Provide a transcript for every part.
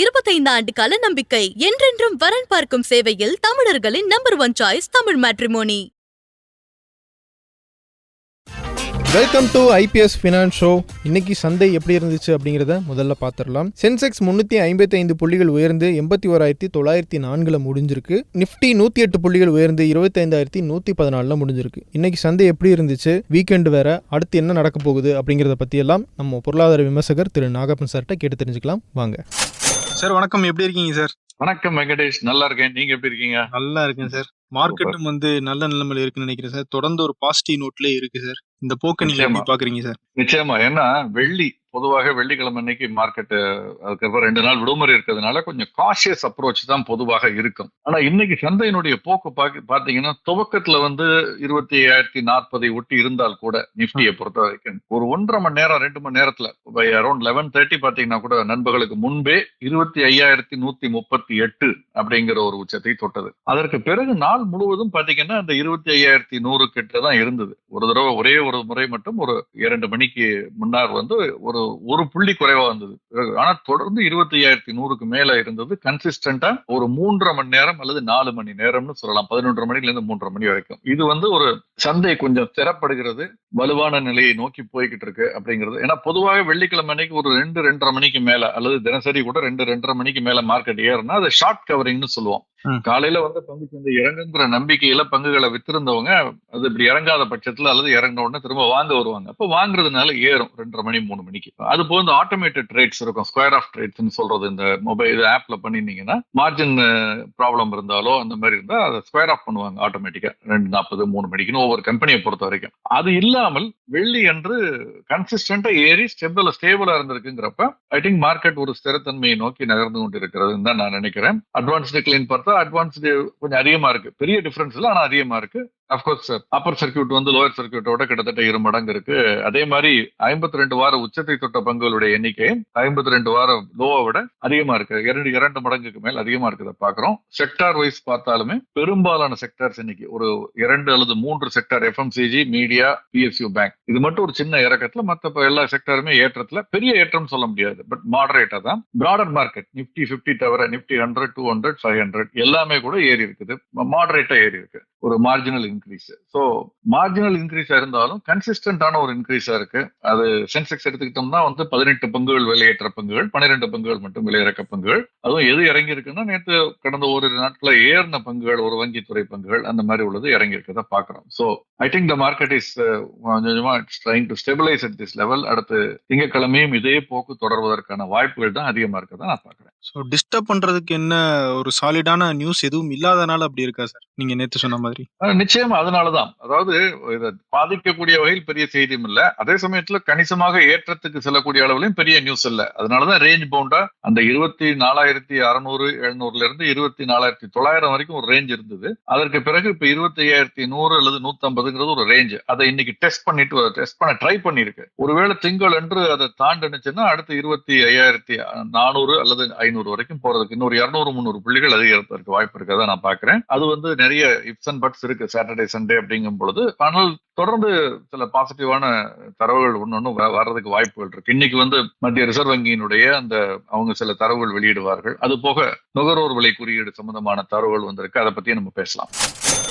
இருபத்தைந்து ஆண்டு கால நம்பிக்கை என்றென்றும் வரன் பார்க்கும் சேவையில் தமிழர்களின் number one choice Tamil Matrimony welcome to IPS finance show இன்னைக்கு சந்தை எப்படி இருந்துச்சு அப்படிங்கிறத முதல்ல பார்த்துடலாம். சென்செக்ஸ் முந்நூற்றி ஐம்பத்தி ஐந்து புள்ளிகள் உயர்ந்து எண்பத்தி ஓராயிரத்தி தொள்ளாயிரத்தி நான்கில் முடிஞ்சிருக்கு. நிஃப்டி நூற்றி எட்டு புள்ளிகள் உயர்ந்து இருபத்தைந்தாயிரத்தி நூற்றி பதினாலில் முடிஞ்சிருக்கு. இன்னைக்கு சந்தை எப்படி இருந்துச்சு? வீக்கெண்டு வேற அடுத்து என்ன நடக்க போகுது அப்படிங்கிறத பற்றியெல்லாம் நம்ம பொருளாதார விமர்சகர் திரு நாகப்பன் சார்கிட்ட கேட்டு தெரிஞ்சுக்கலாம். வாங்க. சார் வணக்கம். எப்படி இருக்கீங்க சார்? வணக்கம் வெங்கடேஷ். நல்லா இருக்கேன். நீங்க எப்படி இருக்கீங்க? நல்லா இருக்கேன் சார். மார்க்கெட்டும் வந்து நல்ல நிலைமையில இருக்குன்னு நினைக்கிறேன் சார். தொடர்ந்து ஒரு பாசிட்டிவ் நோட்ல இருக்கு சார். இந்த போக்கை நீங்க எப்படி. பாக்குறீங்க சார்? நிச்சயமா. ஏன்னா வெள்ளி பொதுவாக வெள்ளிக்கிழமை அன்னைக்கு மார்க்கெட் அதுக்கப்புறம் ரெண்டு நாள் விடுமுறை இருக்கிறதுனால கொஞ்சம் காஷியஸ் அப்ரோச் தான் பொதுவாக இருக்கும். ஆனா இன்னைக்கு சந்தையினுடைய போக்கு பாக்க- பாத்தீங்கன்னா துவக்கத்துல வந்து இருபத்தி ஐயாயிரத்தி நாற்பதை ஒட்டி இருந்தால் கூட நிப்டியை பொறுத்த வரைக்கும் ஒரு ஒன்றரை மணி நேரம் ரெண்டு மணி நேரத்துல அரௌண்ட் லெவன் தேர்ட்டி பாத்தீங்கன்னா கூட நண்பர்களுக்கு முன்பே இருபத்தி ஐயாயிரத்தி நூத்தி முப்பத்தி எட்டு அப்படிங்கிற ஒரு உச்சத்தை தொட்டது. அதற்கு பிறகு நாள் முழுவதும் பாத்தீங்கன்னா அந்த இருபத்தி ஐயாயிரத்தி நூறு கிட்ட தான் இருந்தது. ஒரு தடவை ஒரே ஒரு முறை மட்டும் ஒரு இரண்டு மணிக்கு முன்னார் வந்து ஒரு ஒரு புள்ளி குறைவா வந்தது. ஆனா தொடர்ந்து இருபத்தி ஐயாயிரத்தி நூறுக்கு மேல இருந்தது. கன்சிஸ்டன்டா ஒரு மூன்றரை மணி நேரம் அல்லது நாலு மணி நேரம்னு சொல்லலாம். பதினொன்றரை மணில இருந்து மூன்றரை மணி வரைக்கும். இது வந்து ஒரு சந்தை கொஞ்சம் திறப்படுகிறது. வலுவான நிலையை நோக்கி போய்கிட்டு இருக்கு அப்படிங்கிறது. ஏன்னா பொதுவாக வெள்ளிக்கிழமை அன்னைக்கு ஒரு ரெண்டு ரெண்டரை மணிக்கு மேல அல்லது தினசரி கூட ரெண்டு ரெண்டரை மணிக்கு மேல மார்க்கெட் ஏறுனா அது ஷார்ட் கவரிங்னு சொல்லுவோம். காலையில வந்து பங்கு சந்தை இறங்குங்கிற நம்பிக்கையில பங்குகளை வித்திருந்தவங்க அது இப்படி இறங்காத பட்சத்துல அல்லது இறங்கின உடனே திரும்ப வாங்க வருவாங்க. அப்ப வாங்குறதுனால ஏறும். ரெண்டரை மணி மூணு மணிக்கு. அது போக இந்த ஆட்டோமேட்டட் ட்ரேட்ஸ் இருக்கும். ஸ்கொயர் ஆஃப் ட்ரேட்ஸ்னு சொல்றது இந்த மொபைல் ஆப்ல பண்ணிருந்தீங்கன்னா மார்ஜின் ப்ராப்ளம் இருந்தாலோ அந்த மாதிரி இருந்தா அதை ஸ்கொயர் ஆஃப் பண்ணுவாங்க ஆட்டோமேட்டிக்கா ரெண்டு நாற்பது மூணு மணிக்குன்னு ஒவ்வொரு கம்பெனியை பொறுத்த வரைக்கும். அது இல்லாமல் வெள்ளி என்று கன்சிஸ்டன்டா ஏறி ஸ்டெபிள் ஸ்டேபிளா இருந்திருக்குங்கிறப்ப ஐ திங்க் மார்க்கெட் ஒரு ஸ்திரத்தன்மையை நோக்கி நகர்ந்து கொண்டு இருக்கிறதுன்னு தான் நான் நினைக்கிறேன். அட்வான்ஸ்டு கிளீன் பார்த்தா அட்வான்ஸ்டு கொஞ்சம் அதிகமா இருக்கு. பெரிய டிஃபரன்ஸ் இல்லை ஆனால் அதிகமா இருக்கு. அஃப்கோர்ஸ் அப்பர் சர்க்கியூட் வந்து லோயர் சர்க்கியூட்டோட கிட்டத்தட்ட இரு மடங்கு இருக்கு. அதே மாதிரி ஐம்பத்தி ரெண்டு வார உச்சத்தை தொட்ட பங்குகளுடைய எண்ணிக்கை ஐம்பத்தி ரெண்டு வார லோவை விட அதிகமா இருக்கு. இரண்டு இரண்டு மடங்குக்கு மேல் அதிகமா இருக்கிறத பாக்குறோம் செக்டார் வைஸ் பார்த்தாலுமே பெரும்பாலான செக்டார்ஸ் இன்னைக்கு ஒரு இரண்டு அல்லது மூன்று sector FMCG media PSU bank இது மட்டும் ஒரு சின்ன இறக்கத்துல மத்த எல்லா செக்டாருமே ஏற்றத்துல பெரிய ஏற்றம் சொல்ல முடியாது. பட் மாடரேட்டா தான். பிராடர் மார்க்கெட் நிப்டி 50 தவிர Nifty hundred two hundred five hundred எல்லாமே கூட ஏறி இருக்குது. மாடரேட்டா ஏறி இருக்கு. ஒரு மார்ஜினல் இன்க்ரீஸ் ஸோ மார்ஜினல் இன்க்ரீஸா இருந்தாலும் கன்சிஸ்டன்டான ஒரு இன்க்ரீஸா இருக்கு. அது சென்செக்ஸ் எடுத்துக்கிட்டோம்னா வந்து பதினெட்டு பங்குகள் விலையேற்ற பங்குகள் பன்னிரெண்டு பங்குகள் மட்டும் விலையிறக்க பங்குகள். அதுவும் எது இறங்கி இருக்குன்னா நேற்று கடந்த ஓரிரு நாட்கள ஏறின பங்குகள் ஒரு வங்கித்துறை பங்குகள் அந்த மாதிரி உள்ளது இறங்கி இருக்கதை பாக்குறோம். So I think the market is கொஞ்சமா it's trying to stabilise at this level அடுத்து திங்கக்கிழமையும் இதே போக்கு தொடர்வதற்கான வாய்ப்புகள் தான் அதிகமா இருக்கதை நான் பாக்குறேன். ஸோ டிஸ்டர்ப் பண்றதுக்கு என்ன ஒரு சாலிடான நியூஸ் எதுவும் இல்லாதனால அப்படி இருக்கா சார் நீங்க நேத்து சொன்ன மாதிரி. நிச்சயமா அதனாலதான். அதாவது இதை பாதிக்கக்கூடிய வகையில் பெரிய செய்தியும் இல்ல. அதே சமயத்துல கணிசமாக ஏற்றத்துக்கு செல்லக்கூடிய அளவுலயும் பெரிய நியூஸ் இல்ல. அதனாலதான் ரேஞ்ச் பவுண்டா அந்த இருபத்தி நாலாயிரத்தி அறுநூறு எழுநூறுல இருந்து இருபத்தி நாலாயிரத்தி தொள்ளாயிரம் வரைக்கும் ஒரு ரேஞ்ச் இருந்தது. அதற்கு பிறகு இப்ப இருபத்தி ஐயாயிரத்தி நூறு அல்லது நூத்தம்பதுங்கிறது ஒரு ரேஞ்ச் அதை இன்னைக்கு டெஸ்ட் பண்ணிட்டு டெஸ்ட் பண்ண ட்ரை பண்ணிருக்கு. ஒருவேளை திங்கள் என்று அதை தாண்டுனுச்சுன்னா அடுத்து இருபத்தி ஐயாயிரத்தி நானூறு அல்லது ஐநூறு வரைக்கும் போறதுக்கு இன்னொரு இருநூறு முந்நூறு புள்ளிகள் அதிகரிப்பதற்கு வாய்ப்பு இருக்கதா நான் பாக்குறேன் அது வந்து நிறைய இப்ஸ் அண்ட் பட்ஸ் இருக்கு. சாட்டர்டே சண்டே அப்படிங்கும் பொழுது ஆனால் தொடர்ந்து சில பாசிட்டிவான தரவுகள் ஒன்னொன்னு வர்றதுக்கு வாய்ப்புகள் இருக்கு. இன்னைக்கு வந்து மத்திய ரிசர்வ் வங்கியினுடைய அந்த அவங்க சில தரவுகள் வெளியிடுவார்கள். அது போக நுகர்வோர் விலை குறியீடு சம்பந்தமான தரவுகள் வந்திருக்கு. அதை பத்தி நம்ம பேசலாம்.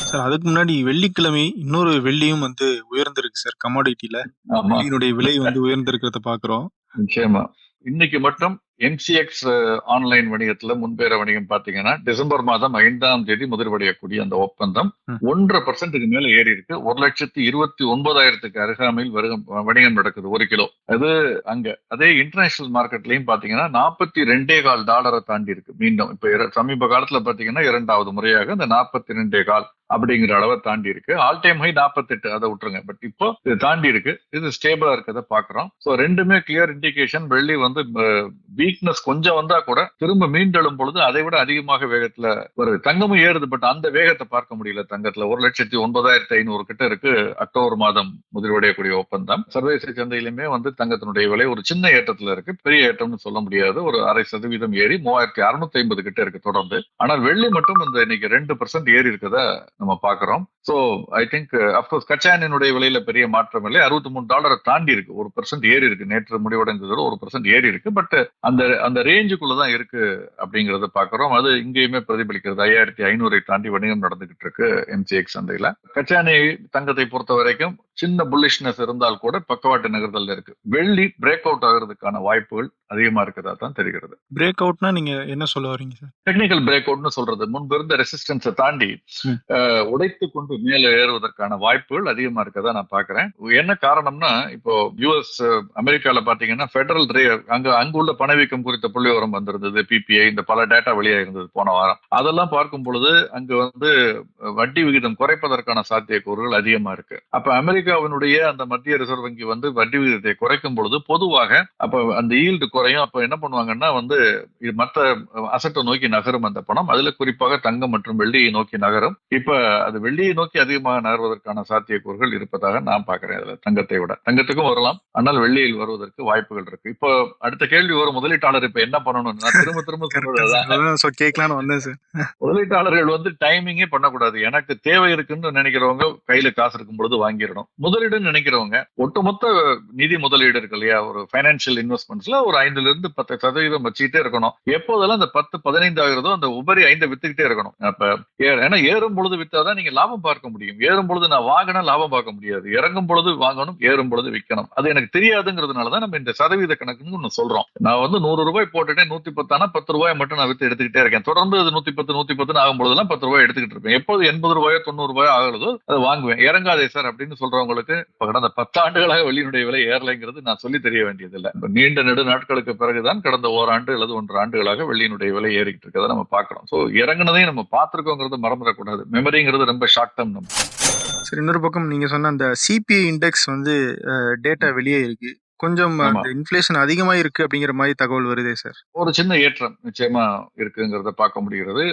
சார் அதுக்கு முன்னாடி வெள்ளிக்கிழமை இன்னொரு வெள்ளியும் வந்து உயர்ந்திருக்கு சார் கமாடிட்டில ஆமா. வெள்ளியினுடைய விலை வந்து உயர்ந்திருக்கிறத பாக்குறோம். நிச்சயமா. இன்னைக்கு மட்டும் எம்சிஎக்ஸ் ஆன்லைன் வணிகத்துல முன்பேற வணிகம் பாத்தீங்கன்னா டிசம்பர் மாதம் ஐந்தாம் தேதி முதிர்வடையக்கூடிய அந்த ஒப்பந்தம். ஒன்றரை பர்சன்ட்டுக்கு மேல ஏறி இருக்கு. ஒரு லட்சத்தி இருபத்தி ஒன்பதாயிரத்துக்கு அருகாமையில் வருகம் வணிகம் நடக்குது ஒரு கிலோ. அது அங்க அதே இன்டர்நேஷனல் மார்க்கெட்லயும் பாத்தீங்கன்னா நாற்பத்தி ரெண்டே கால் டாலரை தாண்டி இருக்கு. மீண்டும் இப்ப சமீப காலத்துல பாத்தீங்கன்னா இரண்டாவது முறையாக இந்த நாற்பத்தி ரெண்டே கால். அப்படிங்கிற அளவை தாண்டி இருக்கு. ஆல் டைம் ஹை நாற்பத்தெட்டு அதை விட்டுருங்க. பட் இப்போ இது தாண்டி இருக்கு. இது ஸ்டேபிளா இருக்கதை பாக்குறோம் சோ ரெண்டுமே கிளியர் இண்டிகேஷன் வெள்ளி வந்து வீக்னஸ் கொஞ்சம் வந்தா கூட திரும்ப மீண்டெழும் பொழுது அதை விட அதிகமாக வேகத்துல வருது. தங்கமும் ஏறுது பட் அந்த வேகத்தை பார்க்க முடியல தங்கத்துல. ஒரு லட்சத்தி ஒன்பதாயிரத்தி ஐநூறு கிட்ட இருக்கு. அக்டோபர் மாதம் முதிர்வடையக்கூடிய ஒப்பந்தம். சர்வதேச சந்தையிலுமே வந்து தங்கத்தினுடைய விலை ஒரு சின்ன ஏற்றத்துல இருக்கு. பெரிய ஏற்றம்னு சொல்ல முடியாது. ஒரு அரை சதவீதம் ஏறி மூவாயிரத்தி அறுநூத்தி ஐம்பது கிட்ட இருக்கு தொடர்ந்து. ஆனால் வெள்ளி மட்டும் இந்த இன்னைக்கு ரெண்டு பர்சன்ட் ஏறி இருக்கதா நம்ம பாக்குறோம் சோ ஐ திங்க் அப்கோர்ஸ் கச்சா எண்ணெயினுடைய விலையில பெரிய மாற்றம் இல்லை. அறுபத்தி மூணு டாலரை தாண்டி இருக்கு. ஒரு பர்சன்ட் ஏறி இருக்கு. நேற்று முடிவடைந்ததோட ஒரு பர்சன்ட் ஏறி இருக்கு. பட் அந்த அந்த ரேஞ்சுக்குள்ள தான் இருக்கு அப்படிங்கறத பாக்குறோம் அது இங்கேயுமே பிரதிபலிக்கிறது. ஐயாயிரத்தி ஐநூறை தாண்டி வணிகம் நடந்துகிட்டு இருக்கு எம்சிஎக்ஸ் சந்தையில. கச்சா எண்ணெய் தங்கத்தை பொறுத்த வரைக்கும் சின்ன புல்லிஷ்னஸ் இருந்தால் கூட பக்கவாட்டு நகர்தல் இருக்கு. வெள்ளி பிரேக் அவுட் ஆகிறதுக்கான வாய்ப்புகள் அதிகமா இருக்கிறதா தான் தெரிகிறது. பிரேக் அவுட்னா நீங்க என்ன சொல்ல வரீங்க சார் டெக்னிக்கல் பிரேக் அவுட்னு சொல்றது. முன்பு இருந்த ரெசிஸ்டன்ஸை தாண்டி உடைத்து கொண்டு மேலே ஏறுவதற்கான வாய்ப்புகள் அதிகமா இருக்கதா நான் பாக்குறேன் என்ன காரணம்னா இப்போ யுஎஸ் அமெரிக்கால பாத்தீங்கன்னா பெடரல் அங்க அங்குள்ள பணவீக்கம் குறித்த புள்ளிவரம் வந்திருந்தது பிபிஐ இந்த பல டேட்டா வெளியா இருந்தது போன வாரம். அதெல்லாம் பார்க்கும் பொழுது அங்கு வந்து வட்டி விகிதம் குறைப்பதற்கான சாத்தியக்கூறுகள் அதிகமா இருக்கு. அப்ப அமெரிக்காவினுடைய அந்த மத்திய ரிசர்வ் வங்கி வந்து வட்டி விகிதத்தை குறைக்கும் பொழுது பொதுவாக அப்ப அந்த ஈல்டு குறையும். அப்ப என்ன பண்ணுவாங்கன்னா வந்து மற்ற அசட்டை நோக்கி நகரும் அந்த பணம். அதுல குறிப்பாக தங்கம் மற்றும் வெள்ளியை நோக்கி நகரும். இப்ப அது வெள்ளியை நோக்கி அதிகமாக நகர்வதற்கான சாத்தியக்கூறுகள் இருப்பதாக நான் பாக்குறேன் அதுல தங்கத்தை விட. தங்கத்துக்கும் வரலாம் ஆனால் வெள்ளியில் வருவதற்கு வாய்ப்புகள் இருக்கு. இப்போ அடுத்த கேள்வி வரும் முதலீட்டாளர் இப்ப என்ன பண்ணணும் நான் திரும்ப திரும்ப கேட்கலான்னு வந்தேன் சார் முதலீட்டாளர்கள் வந்து டைமிங்கே பண்ணக்கூடாது. எனக்கு தேவை இருக்குன்னு நினைக்கிறவங்க கையில காசு இருக்கும் பொழுது வாங்கிடணும். முதலீடுன்னு நினைக்கிறவங்க ஒட்டுமொத்த நிதி முதலீடு இருக்கு இல்லையா? ஒரு பைனான்சியல் இன்வெஸ்ட்மெண்ட்ஸ்ல ஒரு ஐந்துல இருந்து பத்து சதவீதம் வச்சுக்கிட்டே இருக்கணும். எப்போதெல்லாம் அந்த பத்து பதினைந்து ஆகிறதோ அந்த உபரி ஐந்தை வித்துக்கிட்டே இருக்கணும். அப்ப ஏன்னா ஏறும் பொழுது வித்தாதான் நீங்க லாபம் பார்க்க முடியும். ஏறும் பொழுது நான் வாங்கினா லாபம் பார்க்க முடியாது. இறங்கும் பொழுது வாங்கணும் ஏறும் பொழுது விற்கணும் அது எனக்கு தெரியாதுங்கிறதுனாலதான் நம்ம இந்த சதவீத கணக்குன்னு ஒண்ணு சொல்றோம். நான் வந்து நூறு ரூபாய் போட்டுட்டேன் நூத்தி பத்தானா பத்து ரூபாய் மட்டும் நான் வித்து எடுத்துக்கிட்டே இருக்கேன். தொடர்ந்து அது நூத்தி பத்து நூத்தி பத்துன்னு ஆகும் பொழுதுலாம் பத்து ரூபாய் எடுத்துக்கிட்டு இருப்பேன். எப்போது எண்பது ரூபாயோ தொண்ணூறு ரூபாயோ ஆகுதோ அதை வாங்குவேன். இறங்காதே சார் அப்படின்னு சொல்றவங்களுக்கு கடந்த பத்தாண்டுகளாக வெளியினுடைய விலை ஏறலைங்கிறது நான் சொல்லி தெரிய வேண்டியதில்லை. நீண்ட நெடு நாட்களுக்கு பிறகுதான் கடந்த ஓராண்டு அல்லது ஒன்று ஆண்டுகளாக வெள்ளியினுடைய விலை ஏறிக்கிட்டு இருக்கிறத நம்ம பார்க்கிறோம். ஸோ இறங்கினதையும் நம்ம பார்த்துருக்கோங்கிறது மறந்துடக்கூடாது. மெமரி மெமரிங்கிறது ரொம்ப ஷார்ட் டேர்ம் நம்ம. சரி இன்னொரு பக்கம் நீங்க சொன்ன அந்த சிபிஐ இண்டெக்ஸ் வந்து டேட்டா வெளியே இருக்கு. கொஞ்சம் இன்ஃப்ளேஷன் அதிகமா இருக்கு அப்படிங்கிற மாதிரி தகவல் வருதே சார் ஒரு சின்ன ஏற்றம் நிச்சயமா இருக்குங்கிறத பார்க்க முடிகிறது.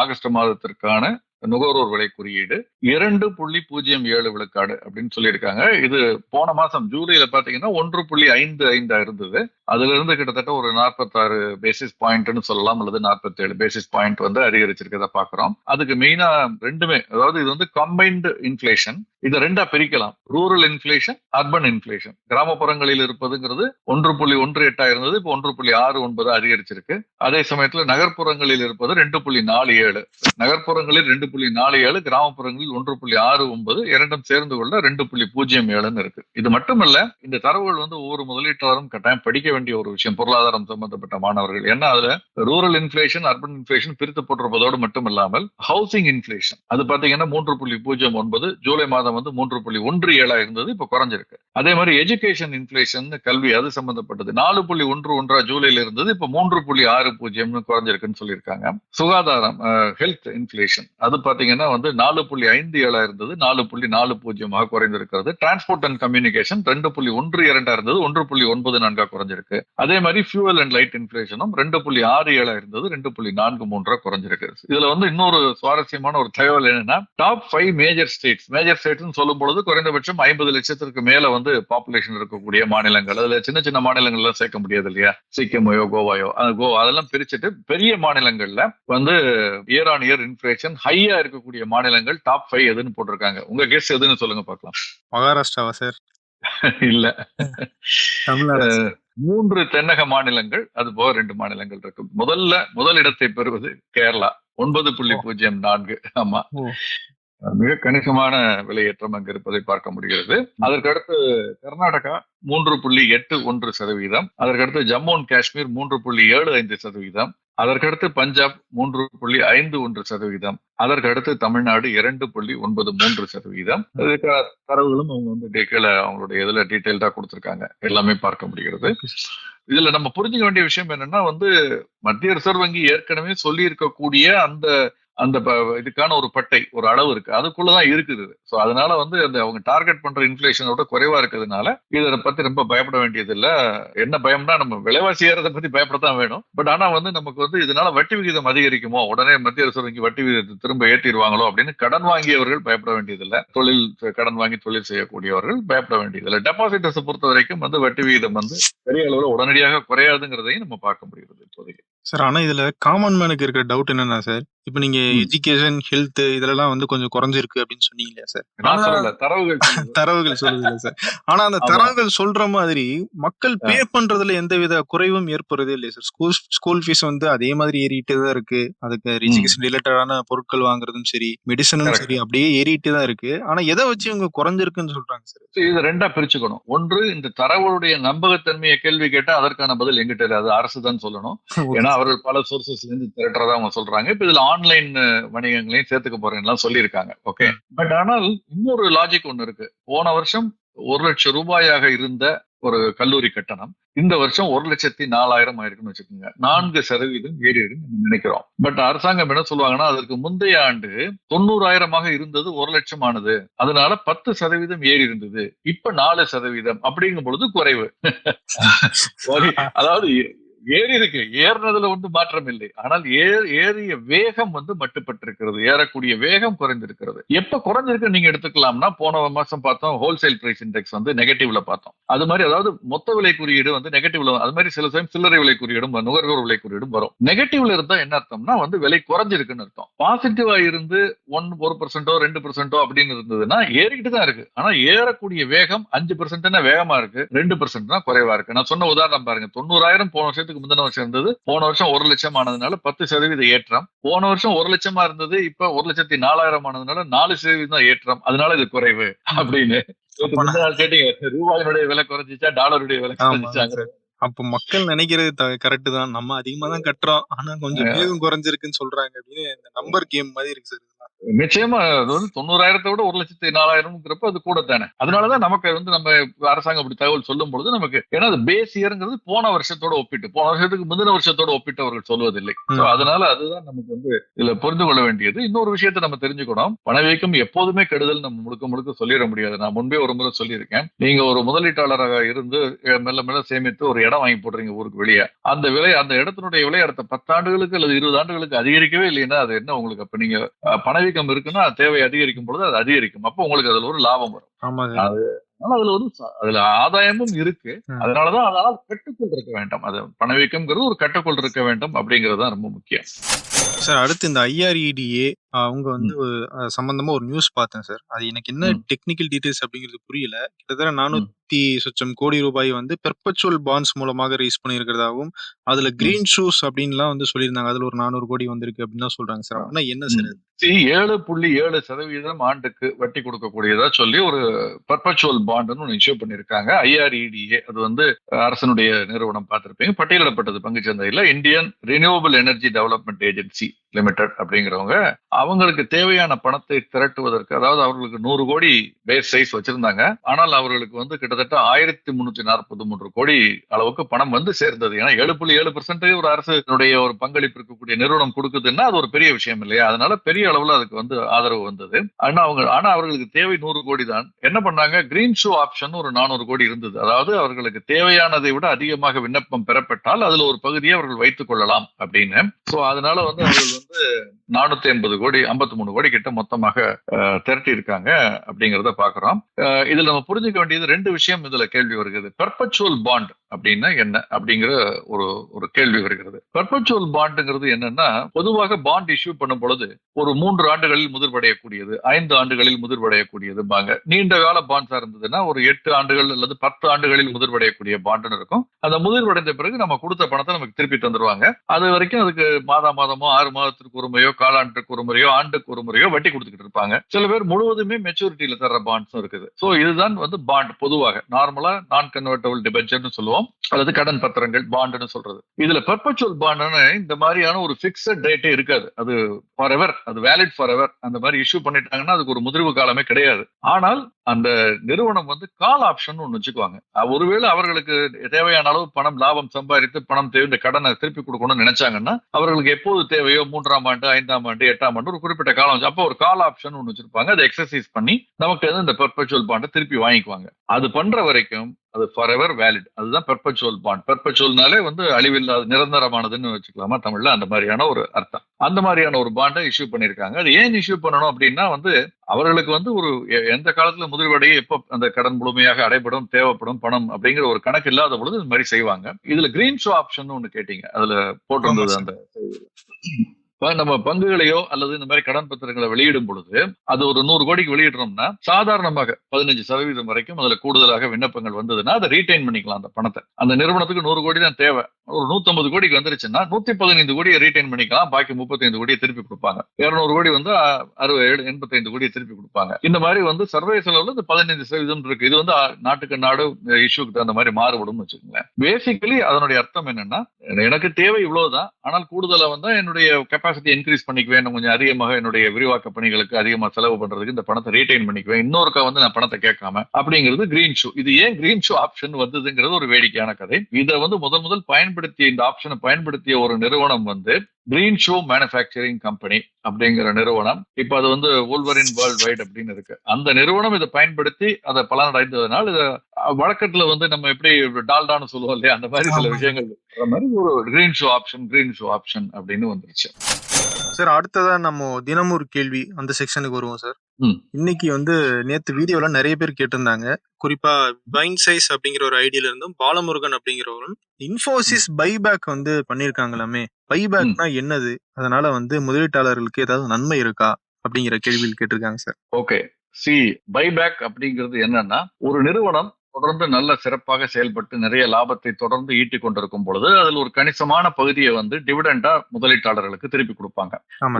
ஆகஸ்ட் மாதத்திற்கான நுகர்வோர் விலை குறியீடு இரண்டு புள்ளி பூஜ்ஜியம் ஏழு விழுக்காடு அப்படின்னு சொல்லியிருக்காங்க. இது போன மாசம் ஜூலைல பாத்தீங்கன்னா ஒன்று புள்ளி ஐந்து ஐந்தா இருந்தது. அதுல இருந்து கிட்டத்தட்ட ஒரு நாற்பத்தாறு பேசிஸ் பாயிண்ட்னு சொல்லலாம் அல்லது நாற்பத்தி ஏழு பேசிஸ் பாயிண்ட் வந்து அதிகரிச்சிருக்கத பாக்குறோம். அதுக்கு மெயினா ரெண்டுமே அதாவது இது வந்து கம்பைன்டு இன்ஃபிளேஷன் இதை ரெண்டா பிரிக்கலாம். ரூரல் இன்ஃபிளேஷன் அர்பன் இன்ஃபிளேஷன் கிராமப்புறங்களில் இருப்பதுங்கிறது ஒன்று புள்ளி ஒன்று எட்டா இருந்தது இப்போ ஒன்று புள்ளி ஆறு ஒன்பது அதிகரிச்சிருக்கு. அதே சமயத்துல நகர்ப்புறங்களில் இருப்பது ரெண்டு புள்ளி நாலு ஏழு. நகர்ப்புறங்களில் ரெண்டு புள்ளி நாலு ஏழு கிராமப்புறங்களில் ஒன்று புள்ளி ஆறு ஒன்பது இரண்டும் சேர்ந்து கொள்ள ரெண்டு புள்ளி பூஜ்ஜியம் ஏழுன்னு இருக்கு. இது மட்டுமல்ல இந்த தரவுகள் வந்து ஒவ்வொரு முதலீட்டாளரும் கட்டாயம் படிக்க வேண்டிய ஒரு விஷயம் பொருளாதாரம் சம்பந்தப்பட்ட மாணவர்கள். ஏன்னா அதுல ரூரல் இன்ஃபிளேஷன் அர்பன் இன்ஃபிளேஷன் பிரித்து போட்டிருப்பதோடு மட்டும் இல்லாமல் ஹவுசிங் இன்ஃபிளேஷன் அது பாத்தீங்கன்னா மூன்று புள்ளி பூஜ்ஜியம் ஒன்பது ஜூலை மாதம் வந்து மூன்று புள்ளி ஒன்று ஏழா இருந்தது இப்ப குறைஞ்சிருக்கு. அதே மாதிரி எஜுகேஷன் இன்ஃபிளேஷன் கல்வி அது சம்பந்தப்பட்டது. நாலு புள்ளி ஒன்று ஒன்றா ஜூலைல இருந்தது இப்ப மூன்று புள்ளி ஆறு பூஜ்ஜியம்னு குறைஞ்சிருக்குன்னு சொல்லியிருக்காங்க. சுகாதாரம் ஹெல்த் இன்ஃபிளேஷன் அது வந்து பாத்தீங்கன்னா வந்து நாலு புள்ளி ஐந்து ஏழா இருந்தது. நாலு புள்ளி நாலு பூஜ்ஜியமாக குறைந்திருக்கிறது. டிரான்ஸ்போர்ட் அண்ட் கம்யூனிகேஷன் ரெண்டு புள்ளி ஒன்று இரண்டா இருந்தது. ஒன்று புள்ளி ஒன்பது நான்கா குறைஞ்சிருக்கு. அதே மாதிரி ஃபியூவல் அண்ட் லைட் இன்ஃபிளேஷனும் ரெண்டு புள்ளி ஆறு ஏழா இருந்தது. ரெண்டு புள்ளி நான்கு மூன்றா குறைஞ்சிருக்கு. இதுல வந்து இன்னொரு சுவாரஸ்யமான ஒரு தகவல் என்னன்னா top five major states major states சொல்லும் பொழுது குறைந்தபட்சம் ஐம்பது லட்சத்திற்கு மேல வந்து பாப்புலேஷன் இருக்கக்கூடிய மாநிலங்கள். அதுல சின்ன சின்ன மாநிலங்கள் எல்லாம் சேர்க்க முடியாது இல்லையா? சிக்கிமையோ கோவாயோ அது கோவா அதெல்லாம் பிரிச்சுட்டு பெரிய மாநிலங்கள்ல வந்து year on year inflation high ஹையா இருக்கக்கூடிய மாநிலங்கள் டாப் ஃபைவ் எதுன்னு போட்டிருக்காங்க. உங்க கெஸ் எதுன்னு சொல்லுங்க பார்க்கலாம். மகாராஷ்டிராவா சார் இல்ல. தமிழ்நாடு. மூன்று தென்னக மாநிலங்கள் அது போக ரெண்டு மாநிலங்கள் இருக்கு. முதல்ல முதல் இடத்தை பெறுவது கேரளா. ஒன்பது புள்ளி. பூஜ்ஜியம் நான்கு. ஆமா. மிக கணிசமான விலையேற்றம் அங்கு இருப்பதை பார்க்க முடிகிறது. அதற்கு அடுத்து கர்நாடகா மூன்று புள்ளி எட்டு ஒன்று சதவீதம். அதற்கடுத்து ஜம்மு அண்ட் காஷ்மீர் மூன்று புள்ளி ஏழு ஐந்து சதவீதம். அதற்கடுத்து பஞ்சாப் மூன்று புள்ளி ஐந்து ஒன்று சதவீதம். அதற்கு அடுத்து தமிழ்நாடு இரண்டு புள்ளி ஒன்பது மூன்று சதவீதம். இதுக்கான தரவுகளும் அவங்க வந்து டே- கீழே அவங்களுடைய இதுல டீட்டெயில்டா கொடுத்திருக்காங்க. எல்லாமே பார்க்க முடிகிறது. இதுல நம்ம புரிஞ்சுக்க வேண்டிய விஷயம் என்னன்னா வந்து மத்திய ரிசர்வ் வங்கி ஏற்கனவே சொல்லி இருக்கக்கூடிய அந்த அந்த ப- இதுக்கான ஒரு பட்டை ஒரு அளவு இருக்கு. அதுக்குள்ளதான் இருக்குது ஸோ அதனால வந்து அந்த அவங்க டார்கெட் பண்ற இன்ஃபிளேஷனோட குறைவா இருக்கிறதுனால இதை பத்தி ரொம்ப பயப்பட வேண்டியது இல்ல என்ன பயம்னா நம்ம விலைவாசி ஏறதை பத்தி பயப்படத்தான் வேணும். பட் ஆனா வந்து நமக்கு வந்து இதனால வட்டி விகிதம் அதிகரிக்குமோ உடனே மத்திய அரசு வங்கி வட்டி விகிதத்தை திரும்ப ஏற்றிடுவாங்களோ அப்படின்னு கடன் வாங்கியவர்கள் பயப்பட வேண்டியதில்லை. தொழில் கடன் வாங்கி தொழில் செய்யக்கூடியவர்கள் பயப்பட வேண்டியதில்லை. டெபாசிட்டர்ஸ் பொறுத்த வரைக்கும் வந்து வட்டி விகிதம் வந்து பெரிய அளவில் உடனடியாக குறையாதுங்கிறதையும் நம்ம பார்க்க முடிகிறது இப்போதைக்கு. சார் ஆனா இதுல காமன் மேனுக்கு இருக்கிற டவுட் என்னன்னா சார் இப்ப நீங்க ம். எஜுகேஷன் ஹெல்த் இதுலலாம் வந்து கொஞ்சம் குறைஞ்சிருக்கு அப்படின்னு சொன்னீங்க இல்லையா சார். நான் ஆனா- சொல்லல தரவுகள் சொல்லுது. தரவுகள் சொல்லுது இல்ல சார். ஆனா அந்த ஆமா. தரவுகள் சொல்ற மாதிரி மக்கள் பே பண்றதுல எந்தவித குறைவும் ஏற்படுறதே இல்லையா சார். ஸ்கூல் ஸ்கூல் ஃபீஸ் வந்து அதே மாதிரி ஏறிட்டே தான் இருக்கு. அதுக்கு எஜுகேஷன் ரிலேட்டடான பொருட்கள் வாங்குறதும் சரி மெடிசனும். சரி அப்படியே ஏறிட்டே தான் இருக்கு. ஆனா எதை வச்சு இவங்க குறைஞ்சிருக்குன்னு சொல்றாங்க சார்? இது ரெண்டா பிரிச்சுக்கணும். ஒன்று இந்த தரவுடைய நம்பகத்தன்மையை கேள்வி கேட்டா அதற்கான பதில் எங்கிட்ட இல்ல. அது அரசு தான் சொல்லணும். ஏன்னா அவர்கள் பல சோர்சஸ்ல இருந்து திரட்டுறதா அவங்க சொல்றாங்க. இப்ப இதுல ஆன்லைன் வணிகங்களையும் சேர்த்துக்க போறேன்லாம் சொல்லியிருக்காங்க. ஓகே பட் ஆனால் இன்னொரு லாஜிக் ஒண்ணு இருக்கு. போன வருஷம் ஒரு லட்சம் ரூபாயாக இருந்த ஒரு கல்லூரி கட்டணம் இந்த வருஷம் ஒரு லட்சத்தி நாலாயிரம் ஆயிருக்குன்னு வச்சுக்கோங்க. நான்கு சதவீதம் ஏறி இருக்குன்னு நினைக்கிறோம். பட் அரசாங்கம் என்ன சொல்லுவாங்கன்னா அதற்கு முந்தைய ஆண்டு தொண்ணூறாயிரமாக இருந்தது ஒரு லட்சம் ஆனது அதனால பத்து சதவீதம் ஏறி இருந்தது இப்ப நாலு சதவீதம் அப்படிங்கும் பொழுது குறைவு அதாவது ஏறி இருக்கு ஏறினதுல ஒன்றும் மாற்றம் இல்லை. ஆனால் ஏறிய வேகம் வந்து மட்டுப்பட்டிருக்கிறது. ஏறக்கூடிய வேகம் குறைஞ்சிருக்கிறது எப்ப குறைஞ்சிருக்கு நீங்க எடுத்துக்கலாம்னா போன மாசம் பார்த்தோம் ஹோல்சேல் பிரைஸ் இண்டெக்ஸ் வந்து நெகட்டிவ்ல பார்த்தோம். அது மாதிரி அதாவது மொத்த விலை குறியீடு வந்து நெகட்டிவ்ல அது மாதிரி சில சமயம் சில்லறை விலை குறியீடும் நுகர்வோர் விலை குறியீடும் வரும். நெகட்டிவ்ல இருந்தா என்ன அர்த்தம்னா வந்து விலை குறைஞ்சிருக்குன்னு அர்த்தம். பாசிட்டிவா இருந்து ஒன் ஒரு பர்சன்டோ ரெண்டு பர்சன்டோ அப்படின்னு இருந்ததுன்னா ஏறிக்கிட்டு தான் இருக்கு. ஆனா ஏறக்கூடிய வேகம் அஞ்சு பர்சன்ட்னா வேகமா இருக்கு. ரெண்டு பர்சன்ட்னா குறைவா இருக்கு. நான் சொன்ன உதாரணம் பாருங்க. தொண்ணூறாயிரம் போன வருஷத்துக்கு முந்தின வருஷம் இருந்தது. போன வருஷம் ஒரு லட்சம் ஆனதுனால பத்து சதவீத ஏற்றம். போன வருஷம் ஒரு லட்சமா இருந்தது இப்ப ஒரு லட்சத்தி நாலாயிரம் ஆனதுனால நாலு சதவீதம் ஏற்றம். அதனால இது குறைவு அப்படின்னு. கேட்டீங்க ரூபாயினுடைய விலை குறைஞ்சிச்சா டாலருடைய விலை குறைஞ்சிச்சாங்க அப்ப மக்கள் நினைக்கிறது கரெக்ட் தான். நம்ம அதிகமா தான் கட்டுறோம். ஆனா கொஞ்சம் வேகம் குறைஞ்சிருக்குன்னு சொல்றாங்க அப்படின்னு இந்த நம்பர் கேம் மாதிரி இருக்கு சார். நிச்சயமா அது வந்து தொண்ணூறாயிரத்தை விட ஒரு லட்சத்தி நாலாயிரம்ங்கிறப்ப அது கூட தானே அதனாலதான் நமக்கு வந்து நம்ம அரசாங்கம் அப்படி தகவல் சொல்லும் பொழுது நமக்கு ஏன்னா அது பேஸ் இயர்ங்கிறது போன வருஷத்தோட ஒப்பிட்டு போன வருஷத்துக்கு முந்தின வருஷத்தோட ஒப்பிட்டு அவர்கள் சொல்வதில்லை. அதனால அதுதான் நமக்கு வந்து இதுல புரிந்து கொள்ள வேண்டியது. இன்னொரு விஷயத்தை நம்ம தெரிஞ்சுக்கணும். பணவீக்கம் எப்போதுமே கெடுதல் நம்ம முழுக்க முழுக்க சொல்லிட முடியாது. நான் முன்பே ஒரு முறை சொல்லியிருக்கேன். நீங்க ஒரு முதலீட்டாளராக இருந்து மெல்ல மெல்ல சேமித்து ஒரு இடம் வாங்கி போடுறீங்க ஊருக்கு வெளியே. அந்த விலை அந்த இடத்தினுடைய விலை அடுத்த பத்தாண்டுகளுக்கு அல்லது இருபது ஆண்டுகளுக்கு அதிகரிக்கவே இல்லைன்னா அது என்ன உங்களுக்கு அப்ப நீங்க அஹ், பணவீக்கம் இருக்குன்னா தேவை அதிகரிக்கும் பொழுது அது அதிகரிக்கும். அப்போ உங்களுக்கு அதுல ஒரு லாபம் வரும். அதனால அதுல ஒரு அதுல ஆதாயமும் இருக்கு. அதனாலதான் அதனால் கட்டுக்குள் இருக்க வேண்டாம். அது பணவீக்கம்ங்கிறது ஒரு கட்டுக்குள் இருக்க வேண்டும் அப்படிங்கிறது தான் ரொம்ப முக்கியம். சார் அடுத்து இந்த ஐஆர்இடிஏ அவங்க வந்து சம்பந்தமா ஒரு நியூஸ் பார்த்தேன் சார். அது எனக்கு என்ன. டெக்னிக்கல் டீடைல்ஸ் அப்படிங்கிறது புரியல. கிட்டத்தட்ட நானூத்தி சொச்சம் கோடி ரூபாய் வந்து பெர்பச்சுவல் பாண்ட்ஸ் மூலமாக ரைஸ் பண்ணியிருக்கிறதாகவும் அதுல கிரீன் ஷூஸ் அப்படின்லாம் வந்து சொல்லியிருந்தாங்க. அதுல ஒரு நானூறு கோடி வந்திருக்கு அப்படின்னு சொல்றாங்க சார். அப்படின்னா என்ன சார் ஏழு புள்ளி ஏழு சதவீதம் ஆண்டுக்கு வட்டி கொடுக்கக்கூடியதா சொல்லி ஒரு பர்பச்சுவல் பாண்டுன்னு ஒன்று இஷ்யூ பண்ணியிருக்காங்க. ஐஆர்இடிஏ அது வந்து அரசனுடைய நிறுவனம் பார்த்திருப்பீங்க. பட்டியலிடப்பட்டது பங்கு சந்தையில. Indian renewable energy development agency see limited அப்படிங்கிறவங்க அவங்களுக்கு தேவையான பணத்தை திரட்டுவதற்கு அதாவது அவர்களுக்கு நூறு கோடி பேஸ் சைஸ் வச்சிருந்தாங்க. ஆனால் அவர்களுக்கு வந்து கிட்டத்தட்ட ஆயிரத்தி முன்னூத்தி நாற்பது மூன்று கோடி அளவுக்கு பணம் வந்து சேர்ந்தது. ஏன்னா ஏழு புள்ளி ஏழு பர்சன்டேஜ் ஒரு அரசுடைய ஒரு பங்களிப்பு இருக்கக்கூடிய நிறுவனம் கொடுக்குதுன்னா அது ஒரு பெரிய விஷயம் இல்லையா? அதனால பெரிய அளவுல அதுக்கு வந்து ஆதரவு வந்தது. ஆனா அவங்க ஆனா அவர்களுக்கு தேவை நூறு கோடி தான். என்ன பண்ணாங்க? கிரீன் ஷூ ஆப்ஷன் ஒரு நானூறு கோடி இருந்தது. அதாவது அவர்களுக்கு தேவையானதை விட அதிகமாக விண்ணப்பம் பெறப்பட்டால் அதுல ஒரு பகுதியை அவர்கள் வைத்துக் கொள்ளலாம் அப்படின்னு. சோ அதனால வந்து அவர்கள் வந்து நானூத்தி எண்பது கோடி ஐம்பத்தி மூணு கோடி கிட்ட மொத்தமாக திரட்டி இருக்காங்க அப்படிங்கறத பாக்குறோம். இதுல நம்ம புரிஞ்சுக்க வேண்டியது ரெண்டு விஷயம் இதுல கேள்வி வருகிறது. பெர்பச்சுவல் பாண்ட் அப்படின்னா என்ன? அப்படிங்கிற ஒரு ஒரு கேள்வி வருகிறது. பெர்பச்சுவல் பாண்டுங்கிறது என்னன்னா பொதுவாக பாண்ட் இஷ்யூ பண்ணும் பொழுது ஒரு மூன்று ஆண்டுகளில் முதிர்வடையக்கூடியது ஐந்து ஆண்டுகளில் முதிர்வடையக்கூடியது பாங்க நீண்ட கால பாண்ட்ஸா இருந்ததுன்னா ஒரு எட்டு ஆண்டுகள் அல்லது பத்து ஆண்டுகளில் முதிர்வடையக்கூடிய பாண்டுன்னு இருக்கும். அந்த முதிர்வடைந்த பிறகு நம்ம கொடுத்த பணத்தை நமக்கு திருப்பி தந்துருவாங்க. அது வரைக்கும் அதுக்கு மாதா மாதமோ ஆறு மாதத்திற்கு ஒருமையோ காலாண்டுக்கு ஒரு முறையோ ஆண்டுக்கு ஒரு முறையோ வட்டி கொடுத்துக்கிட்டு இருப்பாங்க. சில பேர் முழுவதுமே மெச்சூரிட்டியில தர்ற பாண்ட்ஸும் இருக்குது. சோ இதுதான் வந்து பாண்ட் பொதுவாக. நார்மலா நான் கன்வெர்டபிள் டிபென்ச்சர்னு சொல்லுவோம். அல்லது கடன் பத்திரங்கள் பாண்டுன்னு சொல்றது. இதுல பெர்பச்சுவல் பாண்டுன்னு இந்த மாதிரியான ஒரு பிக்சட் டேட்டே இருக்காது. அது ஃபார் எவர் அது வேலிட் ஃபார் எவர் அந்த மாதிரி இஷ்யூ பண்ணிட்டாங்கன்னா அதுக்கு ஒரு முதிர்வு காலமே கிடையாது. ஆனால் அந்த நிறுவனம் வந்து கால் ஆப்ஷன் ஒன்று வச்சுக்குவாங்க. ஒருவேளை அவர்களுக்கு தேவையான அளவு பணம் லாபம் சம்பாதித்து பணம் தேவை இந்த கடனை திருப்பி கொடுக்கணும்னு நினைச்சாங்கன்னா அவர்களுக்கு எப்போது தேவையோ மூன்றாம் ஆண்டு ஐந்தாம் ஆண்டு எட்டாம் ஆண்டு ஒரு குறிப்பிட்ட காலம் வச்சு அப்போ ஒரு கால் ஆப்ஷன் ஒன்று வச்சிருப்பாங்க. அதை எக்ஸசைஸ் பண்ணி நமக்கு வந்து இந்த பெர்பச்சுவல் பாண்டை திருப்பி வாங்கிக்குவாங்க. அது பண்ற வரைக்கும் அது ஃபார் எவர் வேலிட் அதுதான் பெர்பச்சுவல் பாண்ட் பெர்பச்சுவல்னாலே வந்து அழிவில்லாத நிரந்தரமானதுன்னு வச்சுக்கலாமா தமிழ்ல? அந்த மாதிரியான ஒரு அர்த்தம். அந்த மாதிரியான ஒரு பாண்டை இஷ்யூ பண்ணிருக்காங்க அது ஏன் இஷ்யூ பண்ணணும் அப்படின்னா வந்து அவர்களுக்கு வந்து ஒரு எந்த காலத்துல முதிர்வடைய எப்போ அந்த கடன் முழுமையாக அடைபடும் தேவைப்படும் பணம் அப்படிங்கிற ஒரு கணக்கு இல்லாத பொழுது இந்த மாதிரி செய்வாங்க. இதுல கிரீன் ஷோ ஆப்ஷன் ஒண்ணு கேட்டீங்க. அதுல போட்டிருந்தது அந்த நம்ம பங்குகளையோ அல்லது இந்த மாதிரி கடன் பத்திரங்களை வெளியிடும் பொழுது அது ஒரு நூறு கோடிக்கு வெளியிடுறோம்னா சாதாரணமாக பதினஞ்சு சதவீதம் வரைக்கும் அதுல கூடுதலாக விண்ணப்பங்கள் வந்ததுன்னா அதை ரீடைன் பண்ணிக்கலாம் அந்த பணத்தை. அந்த நிறுவனத்துக்கு நூறு கோடி தான் தேவை. ஒரு 150 கோடிக்கு வந்துருச்சுன்னா நூத்தி பதினைந்து கோடியை ரீடைன் பண்ணிக்கலாம் பாக்கி 35 கோடியை திருப்பி கொடுப்பாங்க. இருநூறு கோடி வந்து அறுபது அறுபது எண்பத்தைந்து கோடியை திருப்பி கொடுப்பாங்க. இந்த மாதிரி வந்து சர்வே செலவுல இந்த பதினைந்து சதவீதம் இருக்கு. இது வந்து நாட்டுக்கு நாடு இஷ்யூக்கு தகுந்த மாதிரி மாறுபடும் வச்சுக்கோங்களேன். பேசிக்கலி அதனுடைய அர்த்தம் என்னன்னா எனக்கு தேவை இவ்வளவுதான். ஆனால் கூடுதலா வந்தா என்னுடைய கெப்பாசிட்டி இன்க்ரீஸ் பண்ணிக்குவேன் இன்னும் கொஞ்சம் அதிகமாக என்னுடைய விரிவாக்க பணிகளுக்கு அதிகமா செலவு பண்றதுக்கு இந்த பணத்தை ரீடைன் பண்ணிக்குவேன். இன்னொருக்கா வந்து நான் பணத்தை கேட்காம அப்படிங்கிறது கிரீன் ஷூ இது ஏன் கிரீன் ஷூ ஆப்ஷன் வந்ததுங்கிறது ஒரு வேடிக்கையான கதை. இதை வந்து முதல் முதல் பயன்படுத்திய இந்த ஆப்ஷனை பயன்படுத்திய ஒரு நிறுவனம் வந்து கிரீன் ஷூ மேனுஃபேக்சரிங் கம்பெனி அப்படிங்கிற நிறுவனம். இப்ப அது வந்து ஊல்வரின் வேர்ல்ட் வைட் அப்படின்னு இருக்கு. அந்த நிறுவனம் இதை பயன்படுத்தி அதை பலனடைந்ததுனால இதை வழக்கத்துல வந்து நம்ம எப்படி டால்டான்னு சொல்லுவோம் இல்லையா? அந்த மாதிரி சில. விஷயங்கள் மாதிரி ஒரு green shoe option green shoe option அப்படின்னு வந்துருச்சு. சார் அடுத்ததா நம்ம தினமும் ஒரு கேள்வி அந்த செக்ஷனுக்கு வருவோம் சார். ம். இன்னைக்கு வந்து நேத்து வீடியோல நிறைய பேர் கேட்டிருந்தாங்க. குறிப்பா பைன் சைஸ் அப்படிங்கிற ஒரு ஐடியில இருந்தும் பாலமுருகன் அப்படிங்கிறவரும் இன்ஃபோசிஸ் பைபேக் வந்து பண்ணிருக்காங்களாமே பைபேக்னா என்னது? அதனால வந்து முதலீட்டாளர்களுக்கு ஏதாவது நன்மை இருக்கா? அப்படிங்கிற கேள்வியில் கேட்டிருக்காங்க சார். ஓகே சி பைபேக் அப்படிங்கிறது என்னன்னா ஒரு நிறுவனம் தொடர்ந்து நல்ல சிறப்பாக செயல்பட்டு நிறைய லாபத்தை தொடர்ந்து ஈட்டிக் கொண்டிருக்கும் பொழுது அதில் ஒரு கணிசமான பகுதியை வந்து டிவிடெண்டா முதலீட்டாளர்களுக்கு திருப்பி கொடுப்பாங்க.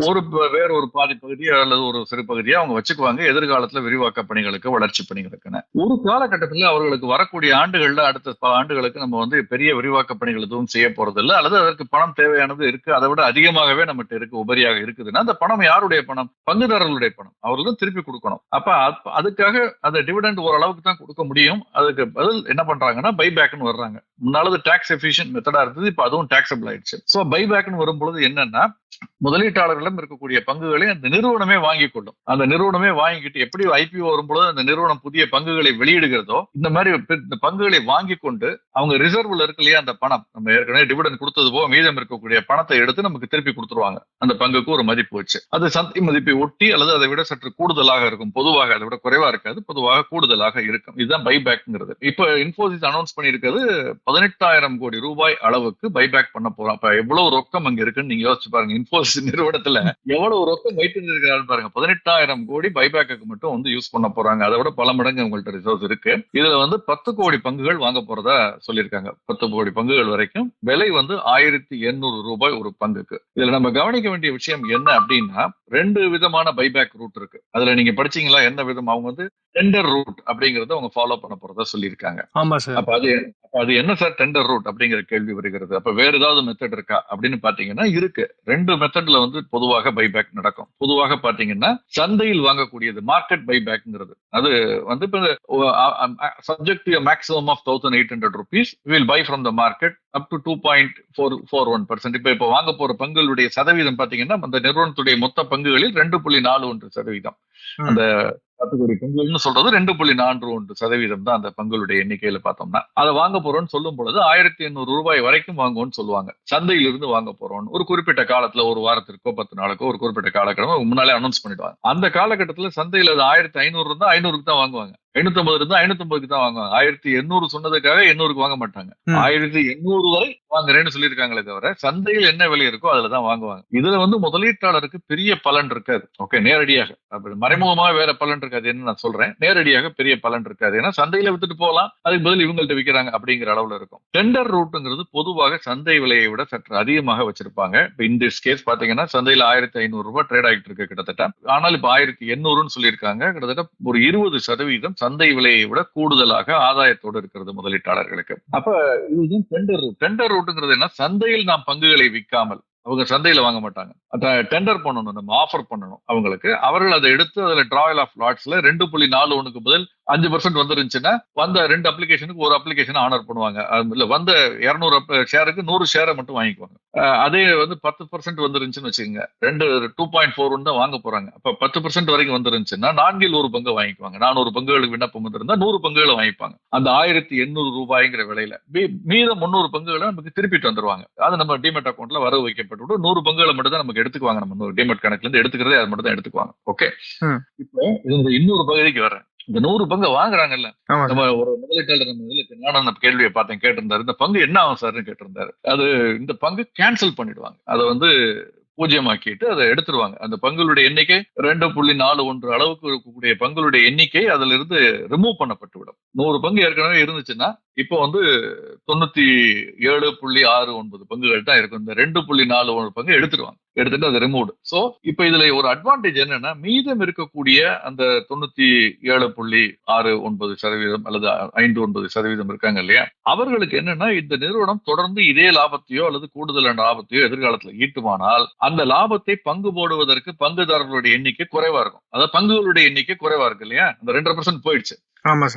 ஒரு வேற ஒரு பாதி பகுதியை அல்லது ஒரு சிறு பகுதியை அவங்க வச்சுக்குவாங்க. எதிர்காலத்துல விரிவாக்க பணிகளுக்கு வளர்ச்சி பணிகளுக்குன்னு. ஒரு காலகட்டத்துல அவர்களுக்கு வரக்கூடிய ஆண்டுகள்ல அடுத்த பல ஆண்டுகளுக்கு நம்ம வந்து பெரிய விரிவாக்க பணிகள் எதுவும் செய்ய போறது இல்லை அல்லது அதற்கு பணம் தேவையானது இருக்கு. அதை விட அதிகமாகவே நம்மகிட்ட இருக்கு உபரியாக இருக்குதுன்னா அந்த பணம் யாருடைய பணம்? பங்குதாரர்களுடைய பணம். அவர்கள் தான் திருப்பி கொடுக்கணும். அப்ப அப்- அதுக்காக அந்த டிவிடெண்ட் ஓரளவுக்கு தான் கொடுக்க முடியும். அதுக்கு பதில் என்ன பண்றாங்கன்னா பைபேக்னு வர்றாங்க. முன்னாலது டாக்ஸ் எஃபிஷியன்ட் மெத்தடா இருந்தது இப்போ அதுவும் டாக்ஸபிள் ஆயிடுச்சு. ஸோ பைபேக்னு வரும்பொழுது என்னன்னா முதலீட்டாளர்களிடம் இருக்கக்கூடிய பங்குகளை அந்த நிறுவனமே வாங்கி கொள்ளும். அந்த நிறுவனமே வாங்கிக்கிட்டு எப்படி ஐபிஓ வரும்பொழுது அந்த நிறுவனம் புதிய பங்குகளை வெளியிடுகிறதோ இந்த மாதிரி இந்த பங்குகளை வாங்கி கொண்டு அவங்க ரிசர்வ்ல இருக்கு இல்லையா அந்த பணம். நம்ம ஏற்கனவே டிவிடன் கொடுத்தது போக மீதம் இருக்கக்கூடிய பணத்தை எடுத்து நமக்கு திருப்பி கொடுத்துருவாங்க. அந்த பங்குக்கு ஒரு மதிப்பு வச்சு. அது சந்தை மதிப்பை ஒட்டி அல்லது அதை விட சற்று கூடுதலாக இருக்கும். பொதுவாக அதை விட குறைவா இருக்காது பொதுவாக கூடுதலாக இருக்கும். இதுதான் அப்படிங்கிறது. இப்போ இன்ஃபோசிஸ் அனௌன்ஸ் பண்ணியிருக்கிறது பதினெட்டாயிரம் கோடி ரூபாய் அளவுக்கு பைபேக் பண்ண போறோம். அப்ப எவ்வளவு ரொக்கம் அங்க இருக்குன்னு நீங்க யோசிச்சு பாருங்க. இன்ஃபோசிஸ் நிறுவனத்துல எவ்வளவு ரொக்கம் வைத்து இருக்கிறாரு பாருங்க. பதினெட்டாயிரம் கோடி பைபேக்கு மட்டும் வந்து யூஸ் பண்ண போறாங்க. அதை விட பல மடங்கு உங்கள்ட்ட ரிசோர்ஸ் இருக்கு. இதுல வந்து பத்து கோடி பங்குகள் வாங்க போறதா சொல்லியிருக்காங்க. பத்து கோடி பங்குகள் வரைக்கும் விலை வந்து ஆயிரத்தி எண்ணூறு ரூபாய் ஒரு பங்குக்கு. இதுல நம்ம கவனிக்க வேண்டிய விஷயம் என்ன அப்படின்னா ரெண்டு விதமான பைபேக் ரூட் இருக்கு. அதுல நீங்க படிச்சீங்களா? என்ன விதம்? அவங்க வந்து டெண்டர் ரூட் அப்படிங்கறத அவங்க ஃபாலோ பண்ண போறதா சொல்லியிருக்காங்க. ஆமா சார் அப்ப அது அது என்ன சார் டெண்டர் ரூட் அப்படிங்கிற கேள்வி வருகிறது? அப்ப வேற ஏதாவது மெத்தட் இருக்கா அப்படின்னு பாத்தீங்கன்னா இருக்கு. ரெண்டு மெத்தட்ல வந்து பொதுவாக பைபேக் நடக்கும். பொதுவாக பாத்தீங்கன்னா சந்தையில் வாங்கக்கூடியது மார்க்கெட் பைபேக்ங்கிறது அது வந்து இப்ப subject to maximum of thousand eight hundred rupees will buy from the market up to two point four four one percent இப்ப இப்ப வாங்க போற பங்குகளுடைய சதவீதம் பாத்தீங்கன்னா அந்த நிறுவனத்துடைய மொத்த பங்குகளில் ரெண்டு புள்ளி நாலு ஒன்று சதவீதம். அந்த பத்து கோடி பங்குகள்னு சொல்றது ரெண்டு புள்ளி நான்கு ஒன்று சதவீதம் தான் அந்த பங்குகளுடைய எண்ணிக்கையில பார்த்தோம்னா. அதை வாங்க போறோம்னு சொல்லும் பொழுது ஆயிரத்தி எண்ணூறு ரூபாய் வரைக்கும் வாங்குவோம்னு சொல்லுவாங்க. சந்தையில இருந்து வாங்க போறோம்னு. ஒரு குறிப்பிட்ட காலத்துல ஒரு வாரத்திற்கோ பத்து நாளுக்கோ ஒரு குறிப்பிட்ட காலக்கிழமை முன்னாலே அனௌன்ஸ் பண்ணிடுவாங்க. அந்த காலகட்டத்துல சந்தையில அது ஆயிரத்தி ஐநூறு இருந்தா ஐநூறுக்கு தான் வாங்குவாங்க. ஐநூத்தி ஐம்பது இருந்தா ஐநூத்தி ஐம்பதுக்கு தான் வாங்குவாங்க. ஆயிரத்தி எண்ணூறு சொன்னதுக்காக எண்ணூறுக்கு வாங்க மாட்டாங்க. ஆயிரத்தி எண்ணூறு வரை வாங்குறேன்னு சொல்லியிருக்காங்களே தவிர சந்தையில் என்ன விலை இருக்கோ அதுல தான் வாங்குவாங்க. இதுல வந்து முதலீட்டாளருக்கு பெரிய பலன் இருக்காது. ஓகே நேரடியாக. அப்படி மறைமுகமாக வேற பலன் இருக்காது என்ன நான் சொல்றேன். நேரடியாக பெரிய பலன் இருக்காது. ஏன்னா சந்தையில வித்துட்டு போகலாம். அதுக்கு பதில் இவங்கள்ட்ட விற்கிறாங்க அப்படிங்கிற அளவுல இருக்கும். டெண்டர் ரூட்டுங்கிறது பொதுவாக சந்தை விலையை விட சற்று அதிகமாக வச்சிருப்பாங்க. இப்ப இந்த கேஸ் பாத்தீங்கன்னா சந்தையில ஆயிரத்தி ஐநூறு ரூபாய் ட்ரேட் ஆகிட்டு இருக்கு கிட்டத்தட்ட. ஆனால் இப்ப ஆயிரத்தி எண்ணூறுன்னு சொல்லியிருக்காங்க. கிட்டத்தட்ட ஒரு இருபது சதவீதம் சந்தை விலையை விட கூடுதலாக ஆதாயத்தோடு இருக்கிறது முதலீட்டாளர்களுக்கு. அப்ப இதுதான் டெண்டர் ரூட் டெண்டர் ரூட்டுங்கிறது என்ன? சந்தையில் நாம் பங்குகளை விற்காமல். அவங்க சந்தையில வாங்க மாட்டாங்க. டெண்டர் பண்ணணும் நம்ம ஆஃபர் பண்ணணும் அவங்களுக்கு. அவர்கள் அதை எடுத்து அதுல ட்ராயல் ஆஃப் லாட்ஸ்ல ரெண்டு புள்ளி நாலு ஒண்ணுக்கு பதில் அஞ்சு பர்சன்ட் வந்துருந்துச்சுன்னா வந்த ரெண்டு அப்ளிகேஷனுக்கு ஒரு அப்ளிகேஷன் ஆனர் பண்ணுவாங்க. இல்ல வந்த இருநூறு ஷேருக்கு நூறு ஷேரை மட்டும் வாங்கிக்குவாங்க. அதே வந்து பத்து பர்சன்ட் வந்துருந்துச்சுன்னு வச்சுக்கோங்க. ரெண்டு டூ பாயிண்ட் ஃபோர் ஒன் தான் வாங்க போறாங்க. அப்ப பத்து பர்சன்ட் வரைக்கும் வந்துருந்துச்சுன்னா நான்கில் ஒரு பங்கு வாங்கிக்குவாங்க. நானூறு பங்குகளுக்கு விண்ணப்பம் வந்திருந்தா நூறு பங்குகளை வாங்கிப்பாங்க. அந்த ஆயிரத்தி எண்ணூறு ரூபாய்ங்கிற விலையில மீதம் முந்நூறு பங்குகளை நமக்கு திருப்பிட்டு வந்துருவாங்க அது நம்ம டிமெட் அக்கௌண்ட்ல வரவு வைக்கப்பட்டு நூறு பங்குகளை மட்டும் தான் நமக்கு எடுத்துக்குவாங்க. நம்ம டிமெட் கணக்குல இருந்து எடுத்துக்கிறதே அது மட்டும் தான் எடுத்துக்குவாங்க ஓகே. இப்போ இது இந்த இன்னொரு பகுதிக்கு வரேன் இந்த நூறு பங்கு வாங்குறாங்கல்ல. நம்ம ஒரு முதலீட்டாளர் இதுல நானும் அந்த கேள்வியை பார்த்தேன் கேட்டிருந்தாரு. இந்த பங்கு என்ன ஆகும் சார்னு கேட்டிருந்தாரு. அது இந்த பங்கு கேன்சல் பண்ணிடுவாங்க. அதை வந்து பூஜ்ஜியமாக்கிட்டு அதை எடுத்துருவாங்க. அந்த பங்குகளுடைய எண்ணிக்கை ரெண்டு புள்ளி நாலு ஒன்று அளவுக்கு இருக்கக்கூடிய பங்குகளுடைய எண்ணிக்கை அதுல இருந்து ரிமூவ் பண்ணப்பட்டு விடும். நூறு பங்கு ஏற்கனவே இருந்துச்சுன்னா இப்போ வந்து தொண்ணூத்தி ஏழு புள்ளி ஆறு ஒன்பது பங்குகள் தான் இருக்கும். இந்த ரெண்டு புள்ளி நாலு ஒன்று பங்கு எடுத்துருவாங்க. எடுத்துட்டு அது ரிமூவ்டு ஸோ இப்போ இதுல ஒரு அட்வான்டேஜ் என்னன்னா மீதம் இருக்கக்கூடிய அந்த தொண்ணூத்தி ஏழு புள்ளி ஆறு ஒன்பது சதவீதம் அல்லது ஐந்து ஒன்பது சதவீதம் இருக்காங்க இல்லையா? அவர்களுக்கு என்னன்னா இந்த நிறுவனம் தொடர்ந்து இதே லாபத்தையோ அல்லது கூடுதலான லாபத்தையோ எதிர்காலத்தில் ஈட்டுமானால் அந்த லாபத்தை பங்கு போடுவதற்கு பங்குதாரர்களுடைய எண்ணிக்கை குறைவா இருக்கும். அதாவது பங்குகளுடைய எண்ணிக்கை குறைவா இருக்கு இல்லையா? அந்த ரெண்டரை பர்சன்ட் போயிடுச்சு.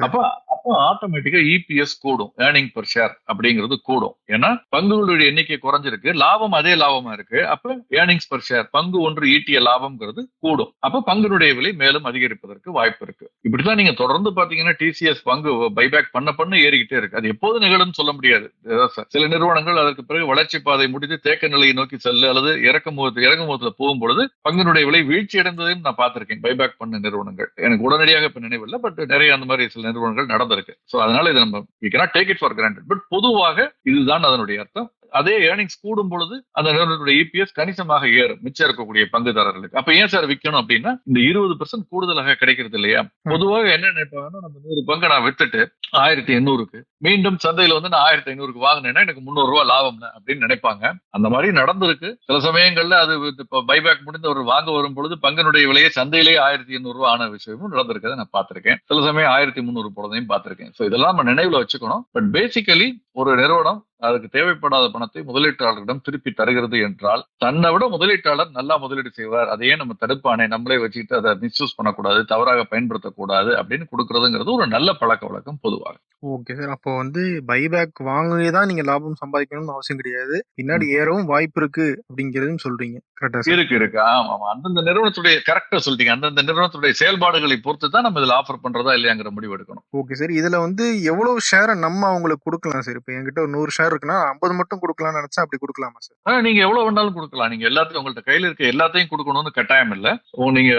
அப்ப அப்போ ஆட்டோமேட்டிக்கா இபிஎஸ் கூடும் ஏர்னிங் பர் ஷேர் அப்படிங்கிறது கூடும். ஏன்னா பங்குகளுடைய எண்ணிக்கை குறைஞ்சிருக்கு லாபம் அதே லாபமா இருக்கு அப்ப ஏர்னிங்ஸ் பர் ஷேர் பங்கு ஒன்று ஈட்டிய லாபம்ங்கிறது கூடும். அப்ப பங்குடைய விலை மேலும் அதிகரிப்பதற்கு வாய்ப்பு இருக்கு. இப்படிதான் நீங்க தொடர்ந்து பாத்தீங்கன்னா டிசிஎஸ் பங்கு பைபேக் பண்ண பண்ண ஏறிக்கிட்டே இருக்கு. அது எப்போது நிகழும் சொல்ல முடியாது. சில நிறுவனங்கள் அதற்கு பிறகு வளர்ச்சி பாதை முடித்து தேக்க நிலையை நோக்கி செல்லு அல்லது இறக்குமோ இறங்க முகத்துல போகும் பொழுது பங்கினுடைய விலை வீழ்ச்சி அடைந்ததையும் நான் பார்த்திருக்கேன் பைபேக் பண்ண நிறுவனங்கள். எனக்கு உடனடியாக இப்ப நினைவில்லை பட் நிறைய அந்த மாதிரி சில நிறுவனங்கள் நடந்திருக்கு. ஸோ அதனால இது நம்ம we cannot take it for granted but பொதுவாக இதுதான் அதனுடைய அர்த்தம். அதே ஏர்னிங்ஸ் கூடும் பொழுது அந்த நிறுவனத்துடைய இபிஎஸ் கணிசமாக ஏறும். மிச்சம் இருக்கக்கூடிய பங்குதாரர்களுக்கு. அப்ப ஏன் சார் விற்கணும் அப்படின்னா இந்த இருபது பெர்சன்ட் கூடுதலாக கிடைக்கிறது இல்லையா? பொதுவாக என்ன நினைப்பாங்கன்னா நம்ம நூறு பங்கு நான் வித்துட்டு ஆயிரத்தி எண்ணூறுக்கு மீண்டும் சந்தையில வந்து நான் ஆயிரத்தி ஐநூறுக்கு வாங்கினேன்னா எனக்கு முந்நூறு ரூபாய் லாபம் அப்படின்னு நினைப்பாங்க. அந்த மாதிரி நடந்திருக்கு. சில சமயங்கள்ல அது பைபேக் முடிந்து ஒரு வாங்க வரும் பொழுது பங்கினுடைய விலையை சந்தையிலேயே ஆயிரத்தி எண்ணூறு ரூபாய் ஆன விஷயமும் நடந்திருக்கதை நான் பார்த்திருக்கேன். சில சமயம் ஆயிரத்தி முந்நூறு போனதையும் பார்த்திருக்கேன். சோ இதெல்லாம் நம்ம நினைவுல வச்சுக்கணும். பட் பேசிக்கலி ஒரு நிறுவனம் அதுக்கு தேவைப்படாத பணத்தை முதலீட்டாளர்களிடம் திருப்பி தருகிறது என்றால் தன்னை விட முதலீட்டாளர் நல்லா முதலீடு செய்வார். அதையே நம்ம தடுப்பானே நம்மளே வச்சுக்கிட்டு அதை மிஸ்யூஸ் பண்ணக்கூடாது தவறாக பயன்படுத்தக்கூடாது அப்படின்னு கொடுக்கறதுங்கிறது ஒரு நல்ல பழக்க வழக்கம் பொதுவாக. Okay sir. அப்போ வந்து பைபேக் வாங்கி தான் நீங்க லாபம் சம்பாதிக்கணும்னு அவசியம் கிடையாது. பின்னாடி ஏறவும் வாய்ப்பு இருக்கு அப்படிங்கறதும் சொல்றீங்க. கரெக்டா இருக்கு இருக்கு. ஆமா ஆமா. அந்தந்த நிறுவனத்துடைய கரெக்டா சொல்லிட்டீங்க அந்தந்த நிறுவனத்துடைய செயல்பாடுகளை பொறுத்து தான் நம்ம இதுல ஆஃபர் பண்றதா இல்லையாங்கிற முடிவு எடுக்கணும். Okay sir. இதுல வந்து எவ்வளவு ஷேரை நம்ம அவங்களுக்கு கொடுக்கலாம் சார்? இப்போ என்கிட்ட ஒரு நூறு ஷேர் இருக்குன்னா ஐம்பது மட்டும் கொடுக்கலாம்னு நினைச்சா அப்படி கொடுக்கலாமா சார்? நீங்க எவ்வளவு வேணாலும் கொடுக்கலாம். நீங்க எல்லாத்தையும் உங்கள்ட்ட கையில இருக்க எல்லாத்தையும் கொடுக்கணும்னு கட்டாயம் இல்ல. நீங்க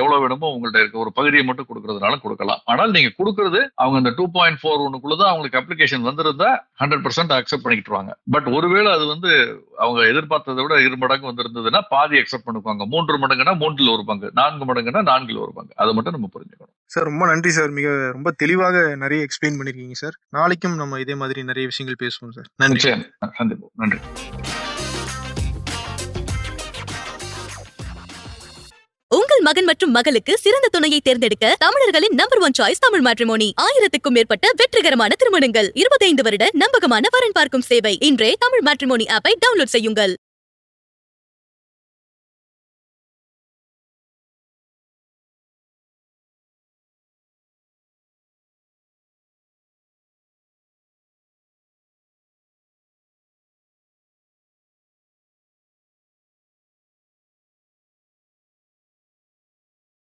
எவ்வளவு வேணுமோ உங்கள்ட்ட இருக்க ஒரு பகுதியை மட்டும் கொடுக்கறதுனால கொடுக்கலாம். ஆனால் நீங்க கொடுக்கறது அவங்க இந்த டூ பாயிண்ட் ஃபோர் ஒன்னுக்குள்ளதான் அவங்களுக்கு அப்ளிகேஷன் வந்திருந்தா ஹண்ட்ரட் பர்சன்ட் அக்செப்ட் பண்ணிக்கிட்டுருவாங்க பட் ஒருவேளை அது வந்து அவங்க எதிர்பார்த்ததை விட இரு மடங்கு வந்திருந்ததுன்னா பாதி அக்செப்ட் பண்ணுவாங்க மூன்று மடங்குனா மூன்றில் ஒரு பங்கு நான்கு மடங்குனா நான்கில் ஒரு பங்கு. அதை மட்டும் நம்ம புரிஞ்சுக்கணும். சார் ரொம்ப நன்றி சார் மிக ரொம்ப தெளிவாக நிறைய எக்ஸ்பிளைன் பண்ணிருக்கீங்க சார் நாளைக்கும் நம்ம இதே மாதிரி நிறைய விஷயங்கள் பேசுவோம் சார் நன்றி. நன்றி. உங்கள் மகன் மற்றும் மகளுக்கு சிறந்த துணையை தேர்ந்தெடுக்க தமிழர்களின் number one choice Tamil Matrimony. ஆயிரத்துக்கும் மேற்பட்ட வெற்றிகரமான திருமணங்கள். இருபத்தைந்து வருட நம்பகமான வரன் பார்க்கும் சேவை. இன்றே தமிழ் மேட்ரிமோனி ஆப்பை டவுன்லோட் செய்யுங்கள்.